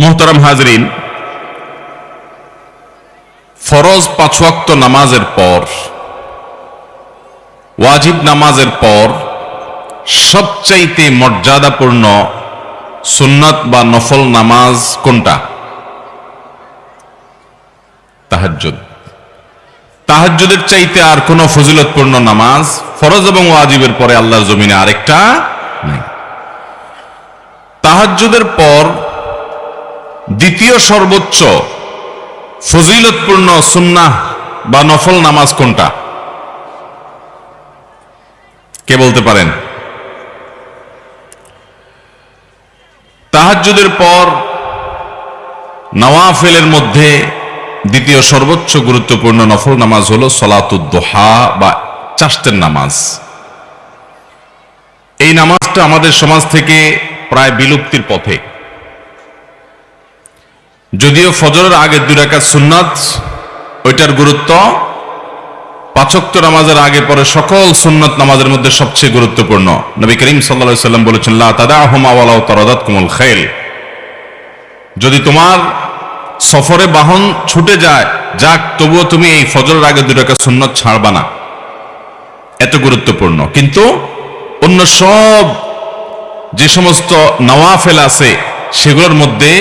মোহতারাম হাজরিন, ফরজ পাঁচওয়াক্ত নামাজের পর, ওয়াজিব নামাজের পর সবচাইতে মর্যাদাপূর্ণ সুন্নত বা নফল নামাজ কোনটা? তাহাজ্জুদ। তাহাজ্জুদের চাইতে আর কোন ফজিলতপূর্ণ নামাজ, ফরজ এবং ওয়াজিবের পরে আল্লাহর জমিনে আরেকটা নাই। তাহাজ্জুদের পর দ্বিতীয় সর্বোচ্চ ফজিলতপূর্ণ সুন্নাহ বা নফল নামাজ কোনটা? কে বলতে পারেন? তাহাজ্জুদের পর নওয়াফেলের মধ্যে দ্বিতীয় সর্বোচ্চ গুরুত্বপূর্ণ নফল নামাজ হলো সলাতুদ্দোহা বা চাষ্টের নামাজ। এই নামাজটা আমাদের সমাজ থেকে প্রায় বিলুপ্তির পথে। যদিও ফজরের আগে দুই রাকাত সুন্নাত, ওইটার গুরুত্ব পাচক্ত নামাজের আগে পরে সকল সুন্নত নামাজের মধ্যে সবচেয়ে গুরুত্বপূর্ণ। নবী করিম সাল্লা সাল্লাম বলেছেন, লা তাদা হুমা ওয়ালাউ তারাদাত কুমুল খেল যদি তোমার সফরে বাহন ছুটে যায়, যাক, তবুও তুমি এই ফজরের আগে রাকাত সুন্নত ছাড়বা না। এত গুরুত্বপূর্ণ। কিন্তু অন্য সব যে সমস্ত নওয়াফেল আছে, সেগুলোর মধ্যে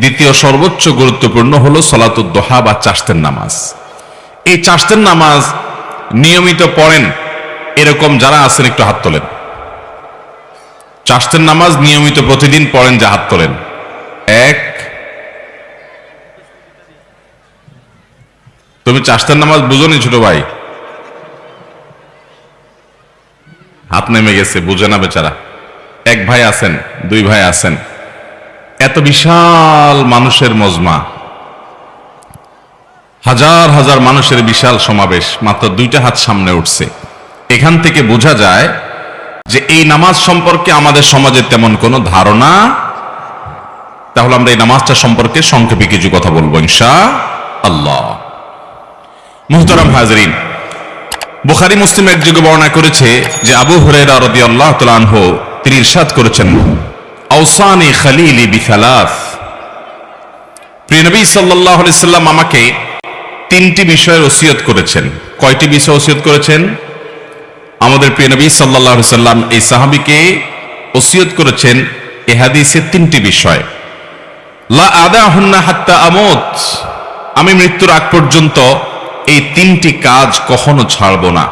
দ্বিতীয় সর্বোচ্চ গুরুত্বপূর্ণ হলো সলাতুদ্দোহা বা চাষতের নামাজ। এই চাষতের নামাজ নিয়মিত পড়েন, এরকম যারা আছেন একটু হাত তোলেন। চাষতের নামাজ নিয়মিত প্রতিদিন পড়েন যে হাত তোলেন। এক, তুমি চাষতের নামাজ বুঝোনি ছোট ভাই? হাত নেমে গেছে, বুঝে না বেচারা। এক ভাই আছেন, দুই ভাই আছেন। এত বিশাল মানুষের মজমা। হাজার হাজার মানুষের বিশাল সমাবেশ, মাত্র দুইটা হাত সামনে উঠছে। এখান থেকে বোঝা যায় যে এই নামাজ সম্পর্কে আমাদের সমাজে তেমন কোনো ধারণা? তাহলে আমরা এই নামাজটা সম্পর্কে সংক্ষেপে কিছু কথা বলব ইনশা আল্লাহ মুহতারাম হাজরিন, বুখারি মুসলিম এক যুগে বর্ণনা করেছে যে আবু হুরায়রা রাদিয়াল্লাহু তাআলা আনহু তিনি ইরশাদ করেছেন। আওসানি খালিলি বিখালাস প্রিয় নবী আলাইহি সাল্লাম আমাকে তিনটি বিষয়ের ওসিয়ত করেছেন। কয়টি বিষয় ওসিয়ত করেছেন? আমাদের প্রিয় নবী আলাইহি সাল্লাম এই সাহাবীকে ওসিয়ত করেছেন এ হাদিসে তিনটি বিষয়। লা আদা আদাহুন্না হাত্তা আমুত। আমি মৃত্যুর আগ পর্যন্ত এই তিনটি কাজ কখনো ছাড়ব না।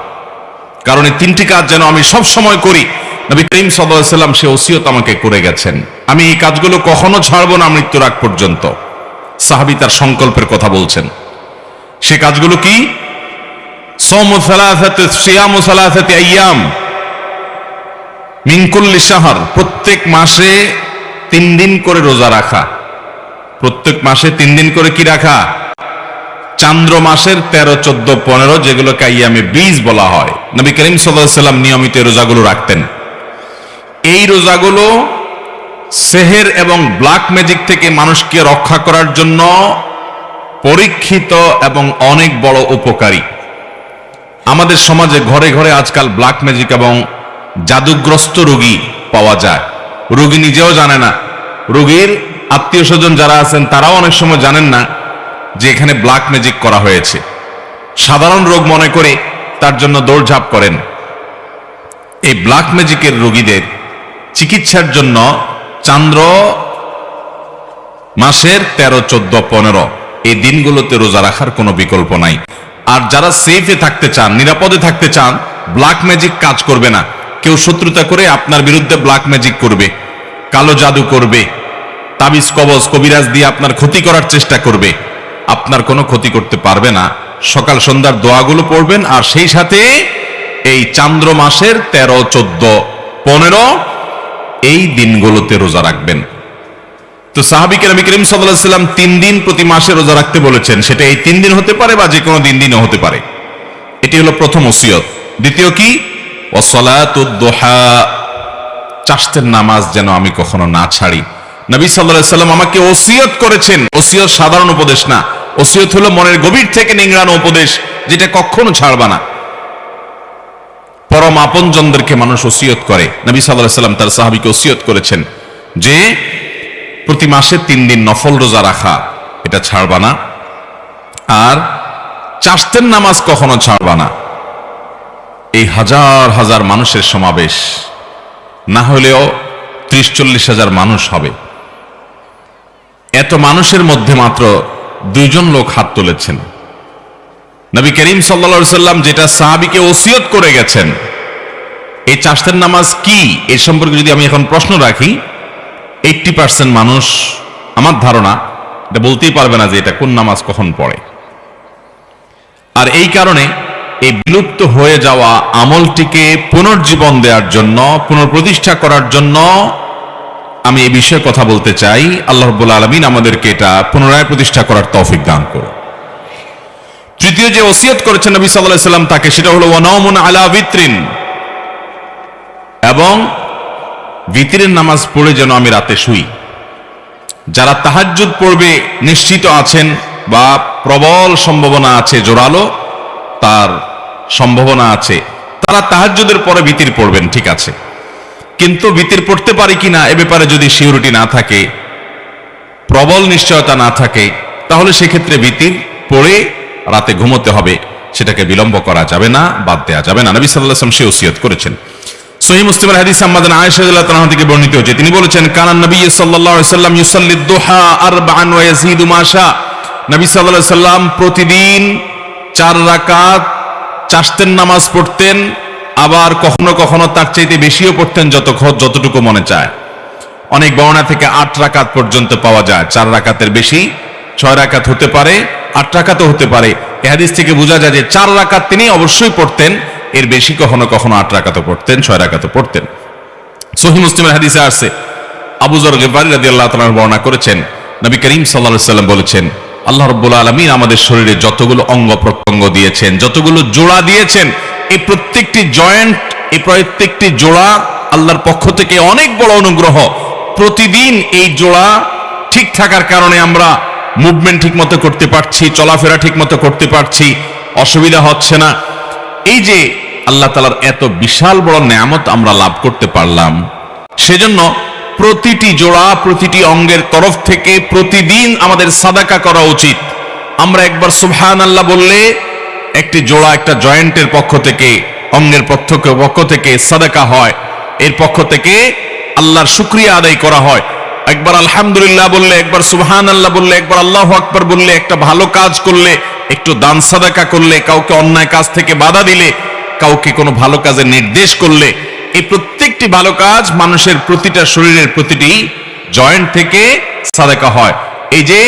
কারণ এই তিনটি কাজ যেন আমি সব সময় করি নবী করিম সাল্লাম সে ওসিয়ত আমাকে করে গেছেন। আমি এই কাজগুলো কখনো ছাড়ব না মৃত্যুর আগ পর্যন্ত। সাহাবি তার সংকল্পের কথা বলছেন। সে কাজগুলো কি? মিনকুল্লি সাহার প্রত্যেক মাসে তিন দিন করে রোজা রাখা। প্রত্যেক মাসে তিন দিন করে কি রাখা? চান্দ্র মাসের তেরো, চোদ্দ, পনেরো, যেগুলোকে আইয়ামে বীজ বলা হয়। নবী করিম সাল্লাম নিয়মিত রোজাগুলো রাখতেন। এই রোজাগুলো সেহের এবং ব্ল্যাক ম্যাজিক থেকে মানুষকে রক্ষা করার জন্য পরীক্ষিত এবং অনেক বড় উপকারী। আমাদের সমাজে ঘরে ঘরে আজকাল ব্ল্যাক ম্যাজিক এবং জাদুগ্রস্ত রোগী পাওয়া যায়। রোগী নিজেও জানে না। রোগীর আত্মীয় স্বজন যারা আছেন, তারাও অনেক সময় জানেন না যে এখানে ব্ল্যাক ম্যাজিক করা হয়েছে। সাধারণ রোগ মনে করে তার জন্য দৌড়ঝাঁপ করেন। এই ব্ল্যাক ম্যাজিকের রোগীদের চিকিৎসার জন্য চান্দ্র মাসের তেরো, চোদ্দ, পনেরো। এই দিনগুলোতে রোজা রাখার কোনো বিকল্প নাই। আর যারা সেফে থাকতে চান, নিরাপদে থাকতে চান ব্ল্যাক ম্যাজিক কাজ করবে না। কেউ শত্রুতা করে আপনার বিরুদ্ধে ব্ল্যাক ম্যাজিক করবে, কালো জাদু করবে, তাবিজ, কবজ, কবিরাজ দিয়ে আপনার ক্ষতি করার চেষ্টা করবে। আপনার কোনো ক্ষতি করতে পারবে না। সকাল সন্ধ্যার দোয়াগুলো পড়বেন, আর সেই সাথে এই চান্দ্র মাসের তেরো, চোদ্দ, পনেরো এই দিনগুলোতে রোজা রাখবেন। তো সাহাবিকে নবী করিম সাল্লাম তিন দিন প্রতি মাসে রোজা রাখতে বলেছেন, সেটা এই তিন দিন হতে পারে বা যে কোনো দিন দিনও হতে পারে। এটি হলো প্রথম ওসিয়ত। দ্বিতীয় কি? ওসলাতুদ্দোহা চাষতের নামাজ যেন আমি কখনো না ছাড়ি। নবী সাল্লাম আমাকে ওসিয়ত করেছেন। ওসিয়ত সাধারণ উপদেশ না। ওসিয়ত হলো মনের গভীর থেকে নিংড়ানো উপদেশ, যেটা কখনো ছাড়বা না। পরম আপনজনদেরকে মানুষ ওসিয়ত করে। নবী সাল্লাহ সাল্লাম তার সাহাবিকে ওসিয়ত করেছেন যে, প্রতি মাসে তিন দিন নফল রোজা রাখা, এটা ছাড়বা না। আর চাষতের নামাজ কখনো ছাড়বা না। এই হাজার হাজার মানুষের সমাবেশ, না হলেও ত্রিশ চল্লিশ হাজার মানুষ হবে। এত মানুষের মধ্যে মাত্র দুইজন লোক হাত তুলেছেন। নবী করিম সাল্লা সাল্লাম যেটা সাহাবিকে ওসিয়ত করে গেছেন, এই চাষতের নামাজ কি? এর সম্পর্কে যদি আমি এখন প্রশ্ন রাখি এইটটি পার্সেন্ট মানুষ, আমার ধারণা, এটা বলতেই পারবে না যে এটা কোন নামাজ কখন পড়ে। আর এই কারণে এই বিলুপ্ত হয়ে যাওয়া আমলটিকে পুনর্জীবন দেওয়ার জন্য, পুনঃপ্রতিষ্ঠা করার জন্য আমি এই বিষয়ে কথা বলতে চাই। আল্লাহ রব্বুল আলমিন আমাদেরকে এটা পুনরায় প্রতিষ্ঠা করার তৌফিক দান করুন। তৃতীয় যে ওসিয়ত করেছেন নবী সাল্লাহ সাল্লাম তাকে, সেটা হলো ওয়ানাউমুন আলা বিত্রিন এবং বিতিরের নামাজ পড়ে যেন আমি রাতে শুই। যারা তাহাজ্জুদ পড়বে, নিশ্চিত আছেন বা প্রবল সম্ভাবনা আছে, জোরালো তার সম্ভাবনা আছে। তারা তাহাজ্জুদের পরে বিতির পড়বেন, ঠিক আছে। কিন্তু বিতির পড়তে পারি কিনা, এ ব্যাপারে যদি সিউরিটি না থাকে, প্রবল নিশ্চয়তা না থাকে, তাহলে সেক্ষেত্রে বিতির পড়ে রাতে ঘুমোতে হবে। সেটাকে বিলম্ব করা যাবে না, বাদ দেওয়া যাবে না। নবী সাল্লাহ সে ওসিয়ত করেছেন। সহি মুসলিমের হাদিস আম্মাদান আয়েশা রাদিয়াল্লাহু তাআলা থেকে বর্ণিত হয়েছে তিনি বলেছেন কানান নবী আলাইহি সাল্লাম ইউসাল্লি দুহা আরবাআন ওয়া ইয়াজিদু মা নবী আলাইহি সাল্লাম প্রতিদিন চার রাকাত চাষতের নামাজ পড়তেন, আবার কখনো কখনো তার চাইতে বেশিও পড়তেন যত যতটুকু মনে চায়। অনেক বর্ণা থেকে আট রাকাত পর্যন্ত পাওয়া যায়। চার রাকাতের বেশি, ছয় রাকাত হতে পারে আট রাকাতও হতে পারে। এ হাদিস থেকে বোঝা যায় যে চার রাকাত তিনি অবশ্যই পড়তেন, এর বেশি কখনো কখনো আট রাকাতও পড়তেন, ছয় রাকাতও পড়তেন। সহি মুসলিমের হাদিসে আসছে, আবু জর গেফারি রাদি আল্লাহ তালার বর্ণনা করেছেন, নবী করিম সাল্লা সাল্লাম বলেছেন, আল্লাহ রব্বুল আলমিন আমাদের শরীরে যতগুলো অঙ্গ প্রত্যঙ্গ দিয়েছেন, যতগুলো জোড়া দিয়েছেন, এই প্রত্যেকটি জয়েন্ট, এই প্রত্যেকটি জোড়া আল্লাহর পক্ষ থেকে অনেক বড় অনুগ্রহ। প্রতিদিন এই জোড়া ঠিক থাকার কারণে আমরা মুভমেন্ট ঠিক মতো করতে পারছি, চলাফেরা ঠিক মতো করতে পারছি, অসুবিধা হচ্ছে না। এই যে আল্লাহ তালার এত বিশাল বড় নেয়ামত আমরা লাভ করতে পারলাম, সেজন্য প্রতিটি জোড়া, প্রতিটি অঙ্গের তরফ থেকে প্রতিদিন আমাদের সাদাকা করা উচিত। আমরা একবার সুবহান আল্লাহ বললে, একটি জোড়া একটা জয়েন্টের পক্ষ থেকে, অঙ্গের পক্ষ পক্ষ থেকে সাদাকা হয়। এর পক্ষ থেকে আল্লাহর শুক্রিয়া আদায় করা হয়। একবার আলহামদুলিল্লাহ বললে, একবার সুবহান আল্লাহ বললে, একবার আল্লাহ আকবর বললে, একটা ভালো কাজ করলে, একটু দান সাদাকা করলে, কাউকে অন্যায় কাজ থেকে বাধা দিলে, কাউকে কোনো ভালো কাজের নির্দেশ করলে, এই প্রত্যেকটি ভালো কাজ মানুষের প্রতিটা শরীরের প্রতিটি জয়েন্ট থেকে সাদাকা হয়। এই যে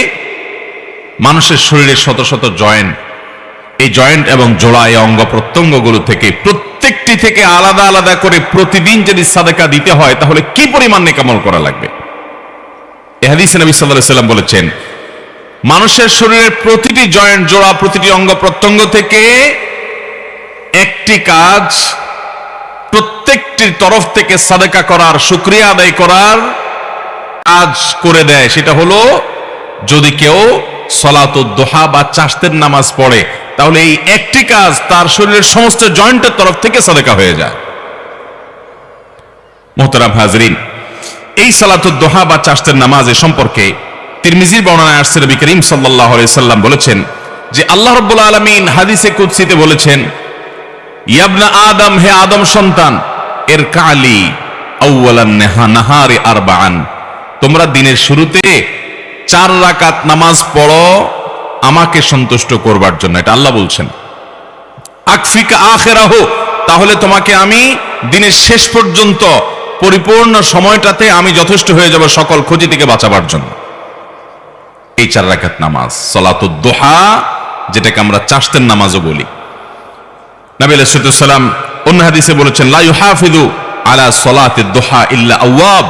মানুষের শরীরে শত শত জয়েন্ট, এই জয়েন্ট এবং জোড়া, এই অঙ্গ প্রত্যঙ্গগুলো থেকে, প্রত্যেকটি থেকে আলাদা আলাদা করে প্রতিদিন যদি সাদাকা দিতে হয়, তাহলে কি পরিমাণ নেকামল করা লাগবে? এহাদিস নবী সাল্লাহ সাল্লাম বলেছেন, মানুষের শরীরের প্রতিটি জয়েন্ট জোড়া, প্রতিটি অঙ্গ প্রত্যঙ্গ থেকে একটি কাজ, প্রত্যেকটির তরফ থেকে সাদেকা করার আদায় করার কাজ করে দেয়। সেটা হলো, যদি কেউ সলাতুদ্দোহা বা চাষতের নামাজ পড়ে, তাহলে এই একটি কাজ তার শরীরের সমস্ত জয়েন্টের তরফ থেকে সাদেকা হয়ে যায়। মোহতারাম হাজরিন এই সালাতুদ্দোহা বা চাষতের নামাজের সম্পর্কে তিরমিজির বর্ণনায় আসছে নবী করিম সাল্লাহ সাল্লাম বলেছেন যে আল্লাহ রব্বুল আলমিন হাদিসে কুৎসিতে বলেছেন ইয়াবনা আদম, হে আদম সন্তান এর কালি আরবান তোমরা দিনের শুরুতে চার রাকাত নামাজ পড়ো, আমাকে সন্তুষ্ট করবার জন্য। এটা আল্লাহ বলছেন। আকফিকা আখেরাহ, তাহলে তোমাকে আমি দিনের শেষ পর্যন্ত পরিপূর্ণ সময়টাতে আমি যথেষ্ট হয়ে যাব সকল ক্ষতি থেকে বাঁচাবার জন্য। এই চার রাকাত নামাজ সলাতুদ্দোহা যেটাকে আমরা চাষতের নামাজও বলি। নবী আলাইসালাম অন্য হাদিসে বলেছেন, লা ইউহাফিদু আলা সলাতে দোহা ইল্লা আওয়াব।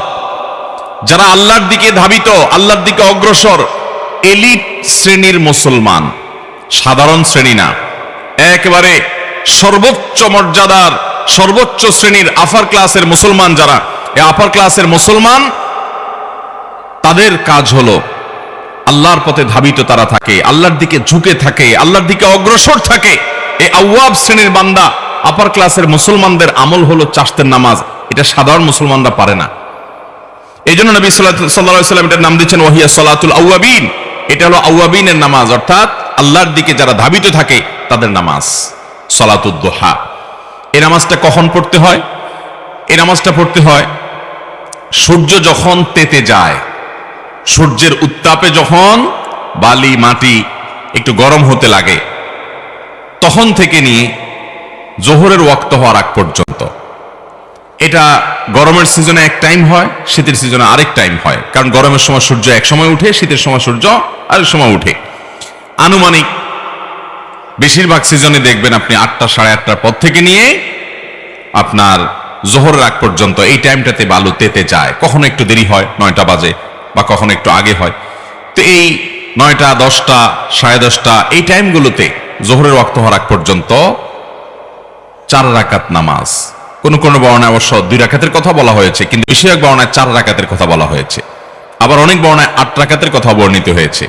যারা আল্লাহর দিকে ধাবিত, আল্লাহর দিকে অগ্রসর, এলিট শ্রেণির মুসলমান, সাধারণ শ্রেণি না, একেবারে সর্বোচ্চ মর্যাদার সর্বোচ্চ শ্রেণির আফার ক্লাসের মুসলমান যারা, এই আপার ক্লাসের মুসলমান, তাদের কাজ হলো আল্লাহর পথে ধাবিত তারা থাকে, আল্লাহর দিকে ঝুঁকে থাকে, আল্লাহর দিকে অগ্রসর থাকে। এই আওয়াব শ্রেণির বান্দা আপার ক্লাসের মুসলমানদের আমল হলো চাষতের নামাজ, এটা সাধারণ মুসলমানরা পারে না। এই জন্য নবী সাল্লাম এটার নাম দিচ্ছেন ওহিয়া সলাতুল আউয়াবিন। এটা হলো আউয়াবিনের নামাজ, অর্থাৎ আল্লাহর দিকে যারা ধাবিত থাকে, তাদের নামাজ, সলাতুদ্দোহা। এই নামাজটা কখন পড়তে হয়? এই নামাজটা পড়তে হয় সূর্য যখন তেতে যায়, সূর্যের উত্তাপে যখন বালি, মাটি একটু গরম হতে লাগে, তখন থেকে নিয়ে জোহরের ওয়াক্ত হওয়ার আগ পর্যন্ত। এটা গরমের সিজনে এক টাইম হয়, শীতের সিজনে আরেক টাইম হয়। কারণ গরমের সময় সূর্য এক সময় উঠে, শীতের সময় সূর্য আরেক সময় উঠে। আনুমানিক বেশিরভাগ সিজনে দেখবেন আপনি আটটা, সাড়ে আটটার পর থেকে নিয়ে আপনার জোহরের আগ পর্যন্ত এই টাইমটাতে বালু তেতে যায়। কখনো একটু দেরি হয়, নয়টা বাজে, বা কখনো একটু আগে হয়। তো এই নয়টা, দশটা, সাড়ে দশটা, এই টাইমগুলোতে জোহরের রক্ত হওয়ার আগ পর্যন্ত চার রাকাত নামাজ। কোন কোন বর্ণায় অবশ্য দুই রাকাতের কথা বলা হয়েছে, কিন্তু বেশিরভাগ বর্ণায় চার রাকাতের কথা বলা হয়েছে। আবার অনেক বর্ণায় আট রাকাতের কথা বর্ণিত হয়েছে।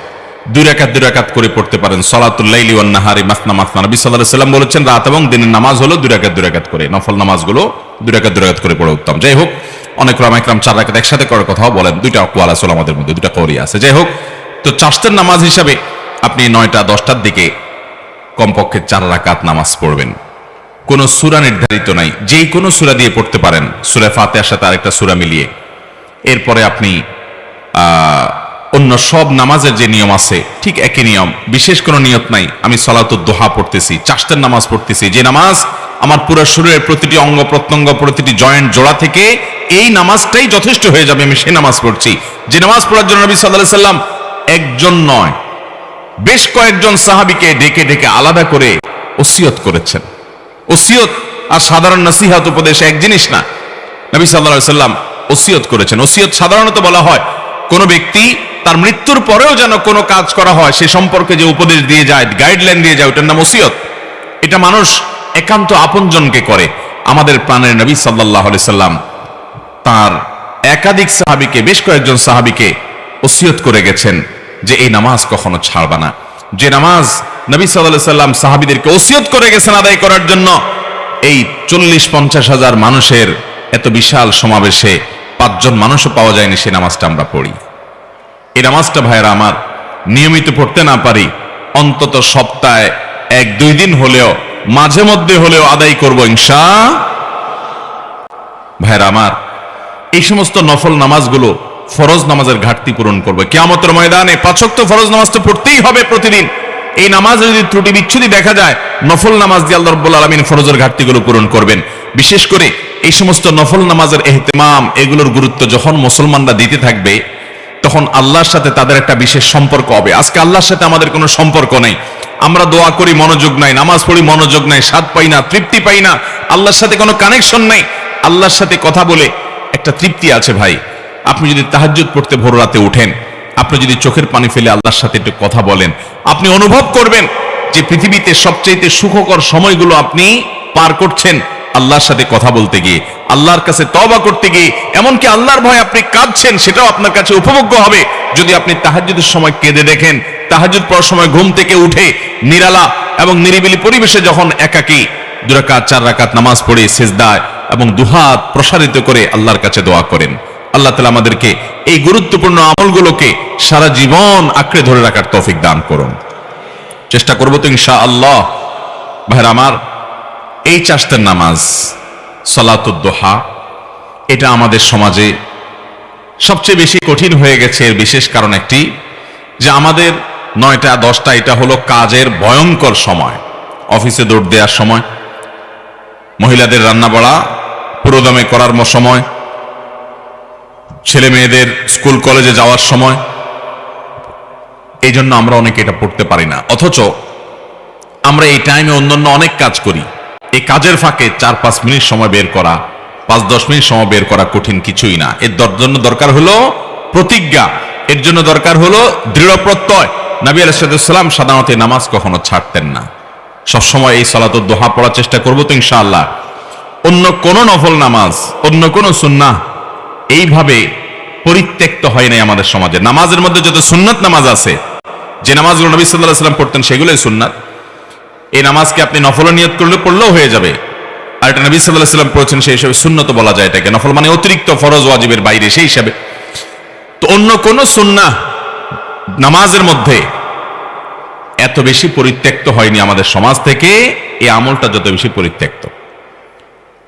দুই রাকাত দুই রাকাত করে পড়তে পারেন। সলাতুল্লাইলি ওয়ান নাহারি মাসনা মাসনা। নবী আলাইহি সাল্লাম বলেছেন, রাত এবং দিনের নামাজ হলো দুই রাকাত দুই রাকাত করে। নফল নামাজগুলো দুই রাকাত, দুই করে পড়া উত্তম। যাই হোক, অনেক রামাইকরাম চার রাকাত একসাথে করার কথাও বলেন। দুইটা অকুয়াল আছে আমাদের মধ্যে, দুইটা কৌরি আছে। যাই হোক, তো চাষতের নামাজ হিসাবে আপনি নয়টা, দশটার দিকে কমপক্ষে চার রাকাত নামাজ পড়বেন। কোনো সুরা নির্ধারিত নাই। যেই কোনো সুরা দিয়ে পড়তে পারেন। সুরা ফাতেহার সাথে আরেকটা সুরা মিলিয়ে। এরপরে আপনি অন্য সব নামাজের যে নিয়ম আছে, ঠিক একই নিয়ম। বিশেষ কোনো নিয়ত নাই। আমি সলাতুর দোহা পড়তেছি চাষতের নামাজ পড়তেছি। যে নামাজ আমার পুরো শরীরের প্রতিটি অঙ্গ প্রত্যঙ্গ, প্রতিটি জয়েন্ট জোড়া থেকে এই নামাজটাই যথেষ্ট হয়ে যাবে, আমি সেই নামাজ পড়ছি। যে নামাজ পড়ার জন্য নবী সাল্লাহ সাল্লাম একজন নয়, বেশ কয়েকজন সাহাবিকে ডেকে ডেকে আলাদা করে ওসিয়ত করেছেন। ওসিয়ত আর সাধারণ নসিহাত উপদেশ এক জিনিস না। নবী সাল্লাহ সাল্লাম ওসিয়ত করেছেন। ওসিয়ত সাধারণত বলা হয়, কোনো ব্যক্তি তার মৃত্যুর পরেও যেন কোনো কাজ করা হয়, সে সম্পর্কে যে উপদেশ দিয়ে যায় গাইডলাইন দিয়ে যায়, ওটার নাম ওসিয়ত। এটা মানুষ একান্ত আপনজনকে করে। আমাদের প্রাণের নবী সাল্লাহ সাল্লাম তার একাধিক সাহাবিকে, বেশ কয়েকজন সাহাবিকে ওসিয়ত করে গেছেন যে এই নামাজ কখনো ছাড়বা না। যে নামাজ নবী সাল্লাহ সাল্লাম সাহাবিদেরকে ওসিয়ত করে গেছেন আদায় করার জন্য, এই চল্লিশ পঞ্চাশ হাজার মানুষের এত বিশাল সমাবেশে পাঁচজন মানুষও পাওয়া যায়নি সে নামাজটা আমরা পড়ি। এই নামাজটা ভাইয়েরা আমার, নিয়মিত পড়তে না পারি, অন্তত সপ্তাহে এক, দুই দিন হলেও, মাঝে মধ্যে হলেও আদায় করব ইনশা। ভাইয়েরা আমার, এই সমস্ত নফল নামাজগুলো ফরজ নামাজের ঘাটতি পূরণ করবে। কেয়ামতের ময়দানে পাঁচক্ত ফরজ নামাজ তো পড়তেই হবে প্রতিদিন। এই নামাজে যদি ত্রুটি বিচ্ছুতি দেখা যায়, নফল নামাজ দিয়ে আল্লাহ রব্বুল আলমিন ফরজের ঘাটতিগুলো পূরণ করবেন। বিশেষ করে এই সমস্ত নফল নামাজের এহতেমাম, এগুলোর গুরুত্ব যখন মুসলমানরা দিতে থাকবে তখন আল্লাহর সাথে তাদের একটা বিশেষ সম্পর্ক হবে। আজকে আল্লাহর সাথে আমাদের কোনো সম্পর্ক নেই। আমরা দোয়া করি, মনোযোগ নাই, নামাজ পড়ি, মনোযোগ নাই, স্বাদ পাই না, তৃপ্তি পাই না, আল্লাহর সাথে কোনো কানেকশন নাই। আল্লাহর সাথে কথা বলে একটা তৃপ্তি আছে ভাই। আপনি যদি তাহাজ্জুদ পড়তে ভোর রাতে উঠেন, আপনি যদি চোখের পানি ফেলে আল্লাহর সাথে একটু কথা বলেন, আপনি অনুভব করবেন যে পৃথিবীতে সবচাইতে সুখকর সময়গুলো আপনি পার করছেন। আল্লাহর সাথে কথা বলতে গিয়ে, আল্লাহর কাছে তবা করতে গিয়ে, এমনকি আল্লাহর ভয় আপনি কাঁদছেন, সেটাও আপনার কাছে উপভোগ্য হবে। যদি আপনি তাহাজ্জুদের সময় কেঁদে দেখেন, তাহাজ্জুদ পড়ার সময় ঘুম থেকে উঠে নিরালা এবং নিরিবিলি পরিবেশে যখন একাকী দুরাকাত চার রাকাত নামাজ পড়ে সেজদায় এবং দুহাত প্রসারিত করে আল্লাহর কাছে দোয়া করেন, আল্লাহ তালা আমাদেরকে এই গুরুত্বপূর্ণ আমলগুলোকে সারা জীবন আঁকড়ে ধরে রাখার তৌফিক দান করুন। চেষ্টা করব তো ইনশা আল্লাহ ভাইর আমার এই চাষতের নামাজ সলাতুদ্দোহা এটা আমাদের সমাজে সবচেয়ে বেশি কঠিন হয়ে গেছে। এর বিশেষ কারণ একটি যে আমাদের নয়টা, দশটা, এটা হলো কাজের ভয়ঙ্কর সময়। অফিসে দৌড় দেওয়ার সময়, মহিলাদের রান্না বাড়া, পুরোদমে করার সময়, ছেলে মেয়েদের স্কুল, কলেজে যাওয়ার সময়। এই জন্য আমরা অনেকে এটা পড়তে পারি না। অথচ আমরা এই টাইমে অন্যান্য অনেক কাজ করি। এই কাজের ফাঁকে চার পাঁচ মিনিট সময় বের করা, পাঁচ দশ মিনিট সময় বের করা কঠিন কিছুই না। এর জন্য দরকার হলো প্রতিজ্ঞা। এর জন্য দরকার হলো দৃঢ় প্রত্যয়। নবী আলাইসালাম সাধারণত নামাজ কখনো ছাড়তেন না। সবসময় এই সালাত দোহা পড়ার চেষ্টা করব তো ইনশাআল্লাহ। অন্য কোন নফল নামাজ, অন্য কোন সুন্নাহ এইভাবে পরিত্যক্ত হয় নাই আমাদের সমাজে। নামাজের মধ্যে যত সুন্নাত নামাজ আছে, যে নামাজগুলো নবী সাল্লাহ সাল্লাম পড়তেন সেগুলোই সুন্নাত। এই নামাজকে আপনি নফল নিয়ত করলে পড়লেও হয়ে যাবে। আর এটা নবী সাল্লাহ সাল্লাম পড়েছেন সেই হিসাবে সুন্নত বলা যায় এটাকে। নফল মানে অতিরিক্ত ফরজ ওয়াজিবের বাইরে, সেই হিসাবে। তো অন্য কোন সুন্না নামাজের মধ্যে এত বেশি পরিত্যক্ত হয়নি আমাদের সমাজ থেকে এই আমলটা যত বেশি পরিত্যক্ত।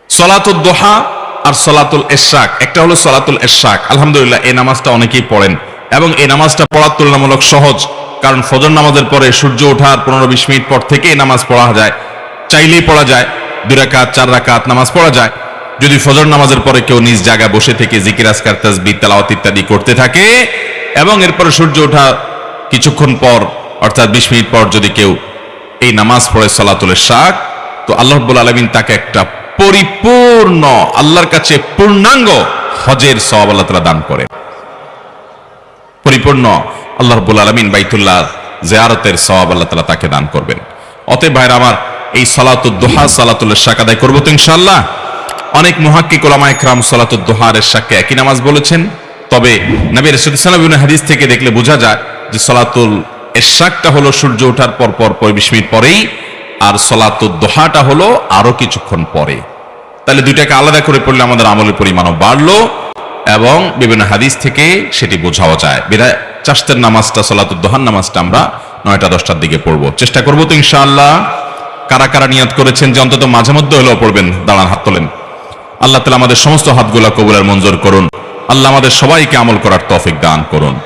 সলাতুল দোহা আর সলাতুল এশাক একটা হলো সলাতুল এশাক আলহামদুলিল্লাহ এই নামাজটা অনেকেই পড়েন। এবং এই নামাজটা পড়ার তুলনামূলক সহজ। কারণ ফজর নামাজের পরে সূর্য ওঠার পনেরো বিশ মিনিট পর থেকে নামাজ পড়া যায়। চাইলেই পড়া যায়। দুই রাকাত, চার রাকাত নামাজ পড়া যায়। যদি ফজর নামাজের পরে কেউ নিজ জায়গায় বসে থেকে জিকির আসকার তাসবিহ, তেলাওয়াত ইত্যাদি করতে থাকে এবং এরপরে সূর্য ওঠা কিছুক্ষণ পর, অর্থাৎ বিশ মিনিট পর যদি কেউ এই নামাজ পড়ে সলাতুলের শাক, তো আল্লাহ রব্বুল আলমিন তাকে একটা পরিপূর্ণ, আল্লাহর কাছে পূর্ণাঙ্গ হজের সওয়াব আল্লাহ তাআলা দান করে পরিপূর্ণ আল্লাহ রব্বুল আলমিন বাইতুল্লাহ জেয়ারতের সওয়াব আল্লাহ তাআলা তাকে দান করবেন। অতএব ভাইরা আমার, এই সালাতুদ দোহা সালাতুল শাক আদায় করব তো ইনশাআল্লাহ। অনেক মুহাক্কিক ওলামা ইকরাম সালাতুদ দোহার শাককে একই নামাজ বলেছেন। তবে নবী রাসূলুল্লাহ হাদিস থেকে দেখলে বোঝা যায় যে সলাতুল এশাকটা হলো সূর্য ওঠার পর পর পর বিশ মিনিট পরেই, আর সলাতুদ দোহাটা হলো আরও কিছুক্ষণ পরে। তাহলে দুইটাকে আলাদা করে পড়লে আমাদের আমলের পরিমাণও বাড়লো এবং বিভিন্ন হাদিস থেকে সেটি বোঝাও যায়। বিধায় চাষতের নামাজটা সলাতুর দোহান নামাজটা আমরা নয়টা, দশটার দিকে পড়ব। চেষ্টা করব তো ইনশাআল্লাহ। কারা কারা নিয়াদ করেছেন যে অন্তত মাঝে মধ্যে হলেও পড়বেন, দাঁড়ান, হাত তোলেন। আল্লাহ তালা আমাদের সমস্ত হাতগুলা কবুলার মঞ্জুর করুন। আল্লাহ আমাদের সবাইকে আমল করার তফিক দান করুন।